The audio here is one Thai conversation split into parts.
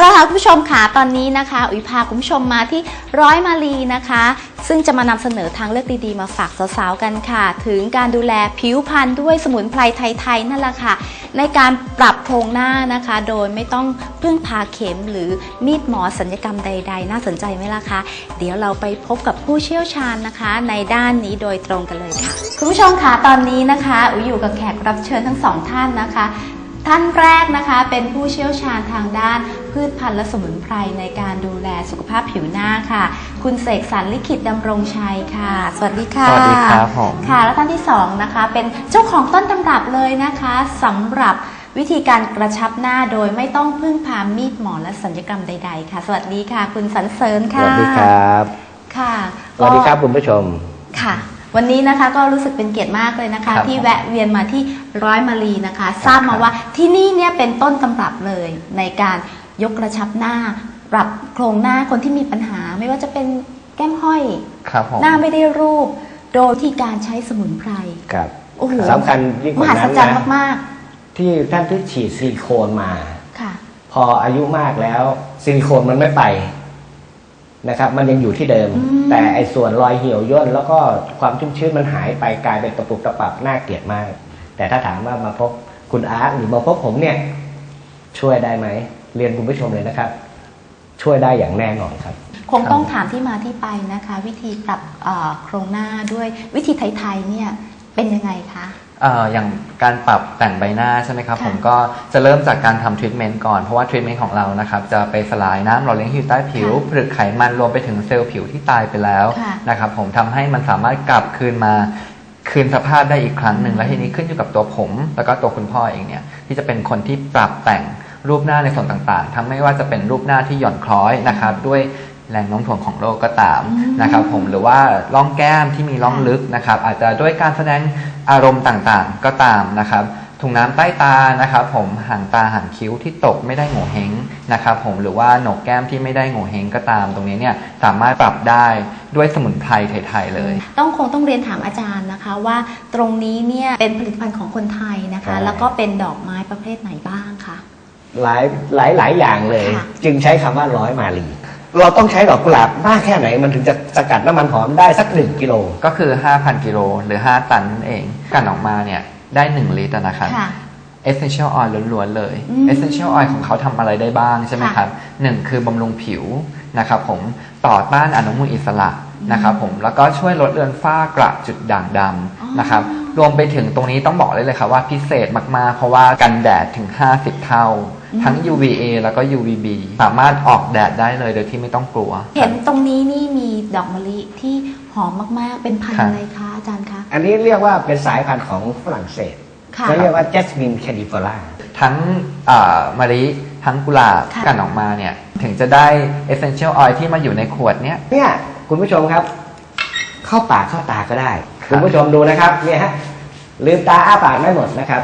เอาละค่ะคุณผู้ชมค่ะตอนนี้นะคะ อุ๋ยพาคุณผู้ชมมาที่ร้อยมาลีนะคะ ซึ่งจะมานำเสนอทางเลือกดีๆ มาฝากสาวๆกันค่ะ ถึงการดูแลผิวพรรณด้วยสมุนไพรไทยๆนั่นแหละค่ะ ในการปรับโครงหน้านะคะ โดยไม่ต้องพึ่งพาเข็มหรือมีดหมอสัญญกรรมใด ๆ น่าสนใจไหมล่ะคะเดี๋ยวเราไปพบกับผู้เชี่ยวชาญนะคะ ในด้านนี้โดยตรงกันเลยค่ะคุณผู้ชมค่ะตอนนี้นะคะอุ๋ยอยู่กับแขกรับเชิญทั้งสองท่านนะคะ ท่านแรกนะคะเป็นผู้เชี่ยวชาญทางด้านพืชพันธุ์และสมุนไพรในการดูแลสุขภาพผิวหน้าค่ะ คุณเสกสรรลิขิตดำรงชัยค่ะ สวัสดีค่ะสวัสดีครับผมค่ะ แล้วท่านที่สองนะคะเป็นเจ้าของต้นตำรับเลยนะคะสำหรับวิธีการกระชับหน้าโดยไม่ต้องพึ่งพามีดหมอและสัญญกรรมใด ๆ ค่ะ สวัสดีค่ะ คุณสันเสริญสค่ะวัสดีครับค่ะสวัสดีครับคุณผู้ชมค่ะ วันนี้นะคะก็รู้สึกเป็นเกียรติมากเลยนะคะ ครับที่แวะเวียนมาที่ร้อยมารีนะคะ ทราบมาว่าที่นี่เนี่ยเป็นต้นตำรับเลยในการยกกระชับหน้า ปรับโครงหน้าคนที่มีปัญหา ไม่ว่าจะเป็นแก้มห้อย ครับผมหน้าไม่ได้รูป โดยที่การใช้สมุนไพรครับ โอ้โหสำคัญยิ่งกมว่าหัศนั้นจรรย์นะมากที่ท่านที่ฉีดซิลิโคนมา ๆค่ะ พออายุมากแล้วซิลิโคนมันไม่ไป นะครับ มันยังอยู่ที่เดิมอืมแต่ไอ้ส่วนรอยเหี่ยวย่นแล้วก็ความชุ่มชื้นมันหายไปกลายเป็นตะปุกตะปับน่าเกลียดมาก แต่ถ้าถามว่ามาพบคุณอาร์ตหรือมาพบผมเนี่ย ช่วยได้ไหมเรียนคุณผู้ชมเลยนะครับ ช่วยได้อย่างแน่นอนครับคงต้องถามที่มาที่ไปนะคะ วิธีปรับเอ่อโครงหน้าด้วยวิธีไทยๆเนี่ยเป็นยังไงคะ เอ่ออย่างการปรับแต่งใบหน้าใช่ไหมครับค่ะ ผมก็จะเริ่มจากการทำทรีทเมนต์ก่อน เพราะว่าทรีทเมนต์ของเรานะครับจะไปสลายน้ำหล่อเลี้ยงผิวใต้ผิวค่ะผลึกไขมันรวมไปถึงเซลล์ผิวที่ตายไปแล้วค่ะนะครับผมทำให้มันสามารถกลับคืนมาคืนสภาพได้อีกครั้งหนึ่งและทีนี้ขึ้นอยู่กับตัวผม แล้วก็ตัวคุณพ่อเองเนี่ยที่จะเป็นคนที่ปรับแต่งรูปหน้าในส่วนต่างๆทำให้ว่าจะเป็นรูปหน้าที่หย่อนคล้อยนะครับด้วย แรงโน้มถ่วงของโลกก็ตามอืมนะครับผมหรือว่าร่องแก้มที่มีร่องลึกนะครับ อาจจะด้วยการแสดงอารมณ์ต่างๆก็ตามนะครับถุงน้ำใต้ตานะครับผมหางตาหางคิ้วที่ตกไม่ได้โง่เฮงนะครับผมหรือว่าโหนกแก้มที่ไม่ได้โง่เฮงก็ตาม ตรงนี้เนี่ยสามารถปรับได้ด้วยสมุนไพรไทยๆเลย ต้องคงต้องเรียนถามอาจารย์นะคะว่าตรงนี้เนี่ยเป็นผลิตภัณฑ์ของคนไทยนะคะใช่แล้วก็เป็นดอกไม้ประเภทไหนบ้างคะหลายหลายหลายอย่างเลยค่ะจึงใช้คำว่าร้อยมาลี เราต้องใช้ดอกกุหลาบมากแค่ไหน มันถึงจะสกัดน้ำมันหอมได้สักหนึ่งกิโล ก็คือ 5,000 กิโลหรือ 5 ตันนั่นเองกันออกมาเนี่ยได้ 1 ลิตรอะนะครับค่ะ essential oil ล้วนๆเลยอืม essential oil ของเขาทำอะไรได้บ้างใช่ไหมครับหนึ่งคือบำรุงผิวนะครับผมต่อต้านอนุมูลอิสระนะครับผมแล้วก็ช่วยลดเลือนฝ้ากระจุดด่างดำนะครับรวมไปถึงตรงนี้ต้องบอกเลยเลยครับว่าพิเศษมากๆ เพราะว่ากันแดดถึง 50 เท่า ทั้ง UVA แล้วก็ UVB สามารถออกแดดได้เลยโดยที่ไม่ต้องกลัว เห็นตรงนี้นี่มีดอกมะลิที่หอมมากๆ เป็นพันธุ์ครับอะไรคะอาจารย์คะ อันนี้เรียกว่าเป็นสายพันธุ์ของฝรั่งเศสค่ะ เขาเรียกว่า Jasmine candifera ทั้งอ่ามะลิทั้งกุหลาบค่ะ กันออกมาเนี่ย ถึงจะได้ essential oil ที่มาอยู่ในขวดเนี้ย เนี่ยคุณผู้ชมครับ เข้าปากเข้าตาก็ได้ครับคุณผู้ชมดูนะครับเนี่ยฮะลืมตาอ้าปากได้หมดนะครับ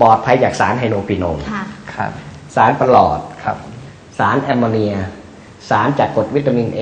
ปลอดภัยจากสารไฮโนปิโนนค่ะ ครับ สารประหลอด ครับ สารแอมโมเนีย สารจากกรดวิตามิน A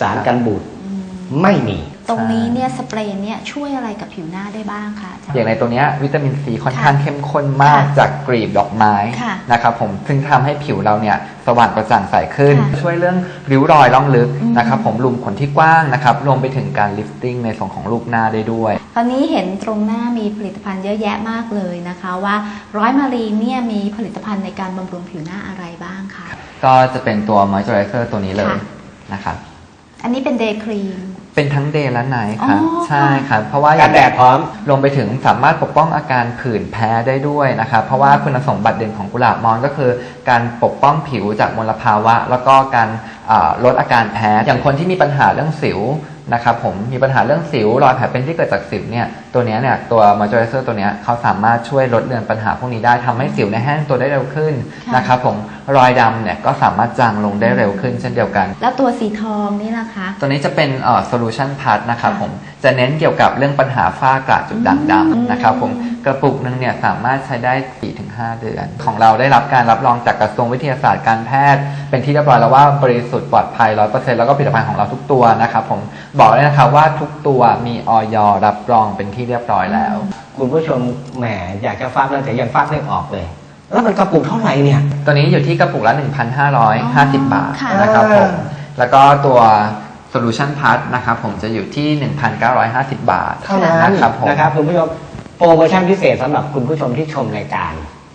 สารกันบูดอืมไม่มี ตรงนี้เนี่ยสเปรย์เนี่ยช่วยอะไรกับผิวหน้าได้บ้างคะอาจารย์ อย่างในตัวเนี้ยวิตามินซีค่อนค่ะข้างเข้มข้นมากค่ะจากกลีบดอกไม้ค่ะนะครับผมซึ่งทำให้ผิวเราเนี่ยสว่างกระจ่างใสขึ้น ค่ะช่วยเรื่องริ้วรอยล่องลึกอืม นะครับผมหลุมขนที่กว้างนะครับรวมไปถึงการลิฟติ้งในส่วนของรูปหน้าได้ด้วย คราวนี้เห็นตรงหน้ามีผลิตภัณฑ์เยอะแยะมากเลยนะคะว่าร้อยมารีนเนี่ยมีผลิตภัณฑ์ในการบำรุงผิวหน้าอะไรบ้างคะ ก็จะเป็นตัวมอยเจอไรเซอร์ตัวนี้เลยค่ะ นะครับ อันนี้เป็นเดย์ครีม เป็นทั้งเดย์และไนท์ครับ อ๋อ ใช่ครับ เพราะว่าอกัย่านงแดดพร้อม รวมไปถึงสามารถปกป้องอาการผื่นแพ้ได้ด้วยนะครับ เพราะว่าคุณสมบัติเด่นของกุหลาบมอนก็คือ การปกป้องผิวจากมลภาวะ แล้วก็การอ่าลดอาการแพ้ อย่างคนที่มีปัญหาเรื่องสิว นะครับผมมีปัญหาเรื่องสิวรอยแผลเป็นที่เกิดจากสิวเนี่ยตัวเนี้ยเนี่ยตัวมอยเจอไรเซอร์ตัวเนี้ยเขาสามารถช่วยลดเลือนปัญหาพวกนี้ได้ทำให้สิวในยแห้งตัวได้เร็วขึ้นค่ะนะครับผมรอยดำเนี่ยก็สามารถจางลงได้เร็วขึ้นเช่นเดียวกัน แล้วตัวสีทองนี่นะคะ ตัวนี้จะเป็นเอ่อ solution part นะครับค่ะผมจะเน้นเกี่ยวกับเรื่องปัญหาฝ้ากระจุดด่างอืมดำนะครับผมกระปุกหนึ่งเนี่ยสามารถใช้ได้ 4-5 เดือน ของเราได้รับการรับรองจากกระทรวงวิทยาศาสตร์การแพทย์ เป็นที่เรียบร้อยแล้วว่าบริสุทธิ์ปลอดภัย 100%แล้วก็ผลิตภัณฑ์ของเราทุกตัวนะครับผมบอกเลยนะครับว่าทุกตัวมีออยรับรองเป็นที่เรียบร้อยแล้ว คุณผู้ชมแหมอยากจะฟังแล้วแต่ยังฟังไม่ออกเลย แล้วมันกระปุกเท่าไหร่เนี่ย ตัวนี้อยู่ที่กระปุกละ 1,550 บาทค่ะนะครับผมอ่าแล้วก็ตัว Solution Plus นะครับผมจะอยู่ที่ 1,950 บาทเท่านั้นนะครับผมนะครับคุณผู้ชมโปรโมชั่นพิเศษสำหรับคุณผู้ชมที่ชมรายการ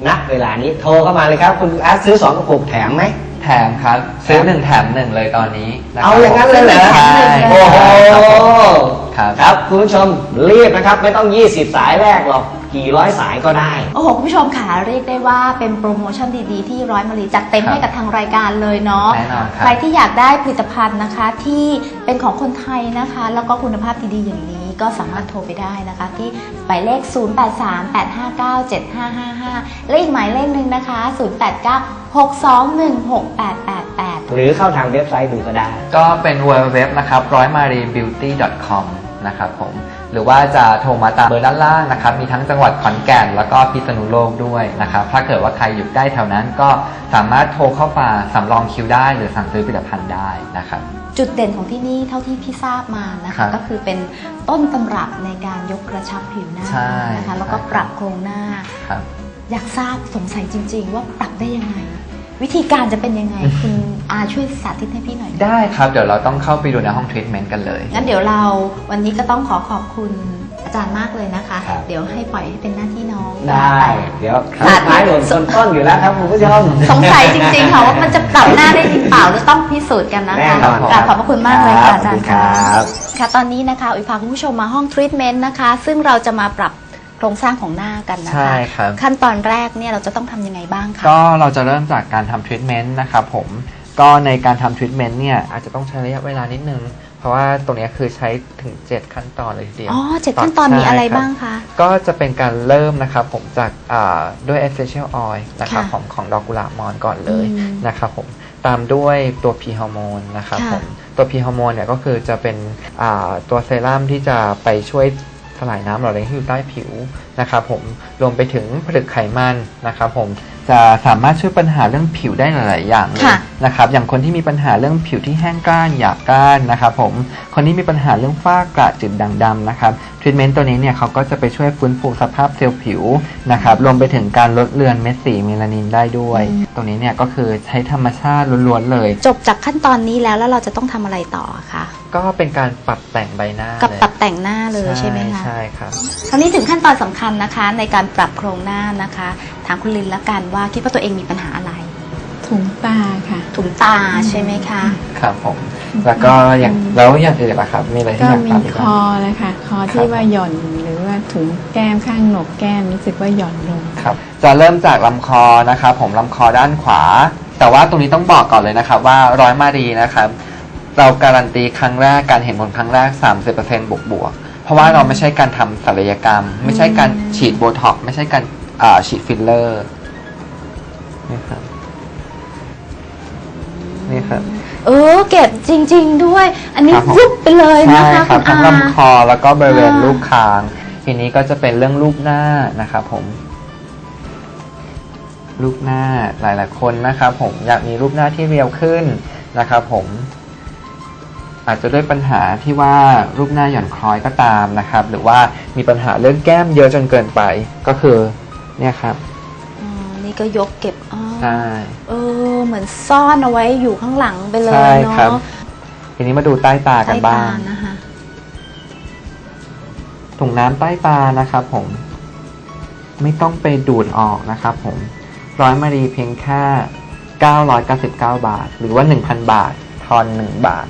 ณเวลานี้โทรเข้ามาเลยครับ คุณอาร์ตซื้อสองกระปุกแถมไหม แถมครับ ซื้อ1แถม1เลยตอนนี้นะครัเอาอย่างนั้นเลยเหรอใช่โอ้โหครับ ครับคุณผู้ชมรีบนะครับ ไม่ต้อง 20 สายแรกหรอกกี่ร้อยสายก็ได้ โอ้โหคุณผู้ชมค่ะเรียกได้ว่าเป็นโปรโมชั่นดีๆ ที่ร้อยมารีจัดเต็มครับให้กับทางรายการเลยเนาะแน่นอนครับ ใครที่อยากได้ผลิตภัณฑ์นะคะที่เป็นของคนไทยนะคะ แล้วก็คุณภาพดีๆอย่างนี้ ก็สามารถโทรไปได้นะคะที่หมายเลข 0838597555 และอีกหมายเลขหนึ่งนะคะ 0896216888 หรือเข้าทางเว็บไซต์ดูก็ได้ ก็เป็น www นะครับร้อยมารี beauty com นะครับผม หรือว่าจะโทรมาตามเบอร์ด้านล่างนะครับ มีทั้งจังหวัดขอนแก่นแล้วก็พิษณุโลกด้วยนะครับ ถ้าเกิดว่าใครอยู่ใกล้แถวนั้นก็สามารถโทรเข้ามาสำรองคิวได้ หรือสั่งซื้อผลิตภัณฑ์ได้นะครับ จุดเด่นของที่นี่เท่าที่พี่ทราบมานะครัคะ บก็คือเป็นต้นตำรับในการยกกระชับผิวหน้าใช่นะคะแล้วก็ใช่ ปรับโครงหน้า ครับ อยากทราบสงสัยจริง ๆ ว่าปรับได้ยังไง วิธีการจะเป็นยังไง คุณอาช่วยสาธิตให้พี่หน่อยได้ครับ เดี๋ยวเราต้องเข้าไปดูในห้องทรีทเมนต์กันเลย งั้นเดี๋ยวเราวันนี้ก็ต้องขอขอบคุณอาจารย์มากเลยนะคะ ครับ เดี๋ยวให้ปล่อยให้เป็นหน้าที่น้อง ได้ เดี๋ยวครับสุดท้ายหล่นต้นต้นอยู่แล้วครับคุณผู้ชม สงสัยจริงๆค่ะว่ามันจะปรับหน้าได้จริงเปล่าหรือต้องพิสูจน์กันนะแน่คะนอนกราบขอบพระคุณมากเลยค่ะอาครัจาบรย์ขอบคุณครับค่ะตอนนี้นะคะอุ๋ยพาคุณผู้ชมมาห้องทรีทเมนต์นะคะ ซึ่งเราจะมาปรับโครงสร้างของหน้ากันนะคะ ใช่ครับ ขั้นตอนแรกเนี่ยเราจะต้องทำยังไงบ้างคะ ก็เราจะเริ่มจากการทำทรีทเมนต์นะครับผม ก็ในการทำทรีทเมนต์เนี่ยอาจจะต้องใช้ระยะเวลานิดนึง เพราะว่าตรงเนี้ยคือใช้ถึง 7 ขั้นตอนเลยทีเดียวอ๋อเจ็ดขั้นตอนมีอะไรบ้างคะ ก็จะเป็นการเริ่มนะครับผมจากอ่าด้วย essential oil นะครับค่ะของของดอกกุหลาบมอนก่อนเลยอืมนะครับผม ตามด้วยตัว P ฮอร์โมนนะครับค่ะ ผม ตัว P ฮอร์โมนเนี่ยก็คือจะเป็นอ่าตัวเซรั่มที่จะไปช่วย สลายน้ำหล่อเลี้ยงที่อยู่ใต้ผิวนะครับผมรวมไปถึงผลึกไขมันนะครับผมจะสามารถช่วยปัญหาเรื่องผิวได้หลาย ๆ อย่างเลยค่ะนะครับอย่างคนที่มีปัญหาเรื่องผิวที่แห้งกร้านหยาบกร้านนะครับผมคนที่มีปัญหาเรื่องฝ้ากระจุดด่างดำนะครับ ทรีทเมนต์ตัวนี้เนี่ยเขาก็จะไปช่วยฟื้นฟูสภาพเซลล์ผิวนะครับรวมไปถึงการลดเลือนเม็ดสีเมลานินได้ด้วยอืมตรงนี้เนี่ยก็คือใช้ธรรมชาติล้วนๆเลย จบจากขั้นตอนนี้แล้วแล้วเราจะต้องทำอะไรต่อคะก็เป็นการปรับแต่งใบหน้ากับเลยปรับแต่งหน้าเลยใช่ไหมคะ ใช่ครับ คราวนี้ถึงขั้นตอนสำคัญนะคะ ในการปรับโครงหน้านะคะ ถามคุณลินละกันว่าคิดว่าตัวเองมีปัญหาอะไร ถุงตาค่ะ ถุงตาใช่ไหมคะ ครับผม แล้วก็อย่างแล้วอย่างอื่นล่ะครับ มีอะไรที่ก็อยากมีปรับอีกคบ้างอเลยค่ะ คอที่ว่าหย่อนหรือว่าถุงแก้มข้างโหนกแก้มรู้สึกว่าหย่อนลง ครับจะเริ่มจากลำคอนะครับผมลำคอด้านขวา แต่ว่าตรงนี้ต้องบอกก่อนเลยนะครับว่าร้อยมารีนะครับ เราการันตีครั้งแรกการเห็นผลครั้งแรก 30%บวกบวกๆเพราะว่าเราไม่ใช่การทำศัลยกรรม ไม่ใช่การฉีดโบท็อกซ์ไม่ใช่การอ่าฉีดฟิลเลอร์นี่ครับนี่ ครับ เออเก็บจริง ๆ ด้วย อันนี้ครับผมยุบไปเลยนะใช่คะครัคุบณทั้งอา ลำคอแล้วก็บริเวณอ่ารูปคาง ทีนี้ก็จะเป็นเรื่องรูปหน้านะครับผมรูปหน้าหลายๆ คนนะครับผมอยากมีรูปหน้าที่เรียวขึ้นนะครับผม อาจจะด้วยปัญหาที่ว่ารูปหน้าหย่อนคล้อยก็ตามนะครับ หรือว่ามีปัญหาเรื่องแก้มเยอะจนเกินไปก็คือเนี่ยครับอ๋อนี่ก็ยกเก็บอ๋อใช่ เออ เหมือนซ่อนเอาไว้อยู่ข้างหลังไปเลยใช่เนาะครับ ทีนี้มาดูใต้ตากันบ้างใต้ตนะคะถุงน้ำใต้ตานะครับผม ไม่ต้องไปดูดออกนะครับผม ร้อยมารีเพียงแค่ 999 บาท หรือว่า 1,000 บาท ทอน 1 บาท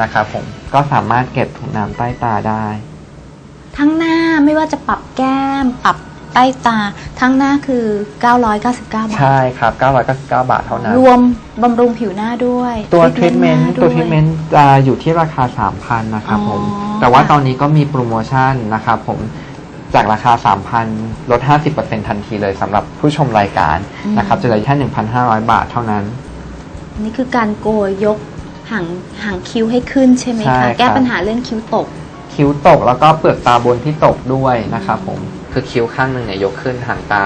นะครับผม ก็สามารถเก็บถุงน้ำใต้ตาได้ ทั้งหน้าไม่ว่าจะปรับแก้ม ปรับ ใต้ตาทั้งหน้าคือ 999 บาท ใช่ครับ 999 บาทเท่านั้น รวมบำรุงผิวหน้าด้วยตัวททรีรีททเมเมนนต์ต์ตัวทรีทเมนต์จะอยู่ที่ราคา 3,000 นะครับผมอ๋อแต่ว่าค่ะตอนนี้ก็มีโปรโมชั่นนะครับผมจากราคา 3,000 ลด 50%ทันทีเลยสำหรับผู้ชมรายการนะครับ จะเหลือแค่ 1,500 บาทเท่านั้นอันนี่คือการโกยยกหางหางคิ้วให้ขึ้นใช่ไหมใช่ครัคะบแก้ปัญหาเรื่องคิ้วตก คิ้วตกแล้วก็เปลือกตาบนที่ตกด้วยนะครับผม คือคิ้วข้างหนึ่งเนี่ยยกขึ้นหางตา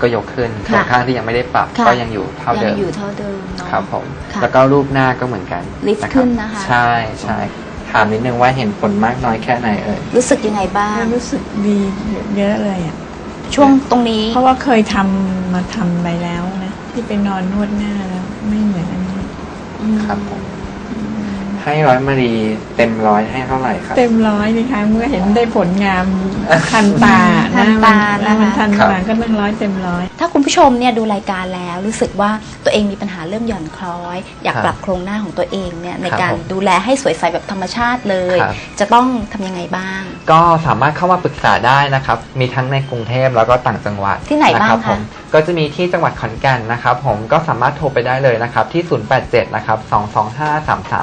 ก็ยกขึ้นค่ะส่วนข้างที่ยังไม่ได้ปรับค่ะ ก็ยังอยู่เท่ายัเดิมอยู่เท่าเดิมเนาะ ครับผมค่ะแล้วก็รูปหน้าก็เหมือนกันลิฟต์รับขึ้นนะคะ ใช่ใช่ถามนิดนึงว่าเห็นผลมากน้อยแค่ไหนเอ่ย รู้สึกยังไงบ้าง รู้สึกดีเยอะเลยอะ ช่วงตรงนี้เพราะว่าเคยทำมาทำไปแล้วนะ ที่ไปนอนนวดหน้าแล้ว ไม่เหมือนอันนี้ครับผม ให้ร้อยมารีเต็มร้อยให้เท่าไหร่ครับ เต็มร้อยนี่คะเมื่อเห็นได้ผลงามทันตาทันตาหมันนะคะมันทันครับตาก็ตั้งร้อยเต็มร้อย ถ้าคุณผู้ชมเนี่ยดูรายการแล้วรู้สึกว่าตัวเองมีปัญหาเริ่มหย่อนคล้อย อยากครับปรับโครงหน้าของตัวเองเนี่ยในครับการผมดูแลให้สวยใสแบบธรรมชาติเลยครับจะต้องทำยังไงบ้าง ก็สามารถเข้ามาปรึกษาได้นะครับ มีทั้งในกรุงเทพแล้วก็ต่างจังหวัดที่ไหนบ้างรับคะผม ก็จะมีที่จังหวัดขอนแก่นนะครับ ผมก็สามารถโทรไปได้เลยนะครับที่ 087 นะครับ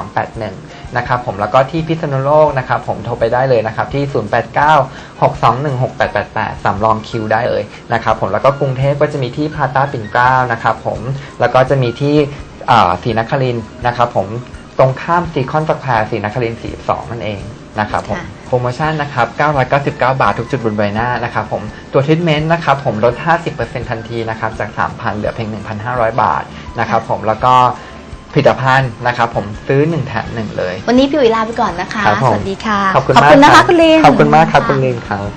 2253381 นะครับผมแล้วก็ที่พิษณุโลกนะครับผมโทรไปได้เลยนะครับที่ 089 6216888 สำรองคิวได้เลยนะครับผมแล้วก็กรุงเทพก็จะมีที่พาต้าปิ่นเกล้านะครับผมแล้วก็จะมีที่อ่อศรีนครินนะครับผมตรงข้ามซีคอนสแควร์ศรีนครินทร์42 นั่นเอง นะครับผมค่ะโปรโมชั่นนะครับ 999 บาททุกจุดบนใบหน้านะครับผม ตัวทรีทเมนต์นะครับผมลด 50%ทันทีนะครับจาก 3,000 เหลือเพียง 1,500 บาทนะครับผมแล้วก็ผลิตภัณฑ์นะครับผมซื้อ1แถม1เลย วันนี้พี่อุ๋ยลาไปก่อนนะคะครับผมสวัสดีค่ะ ขอบคุณขอบมากคุณนะรัคะคุณลินขอบคุณมากครับคุณลินครับ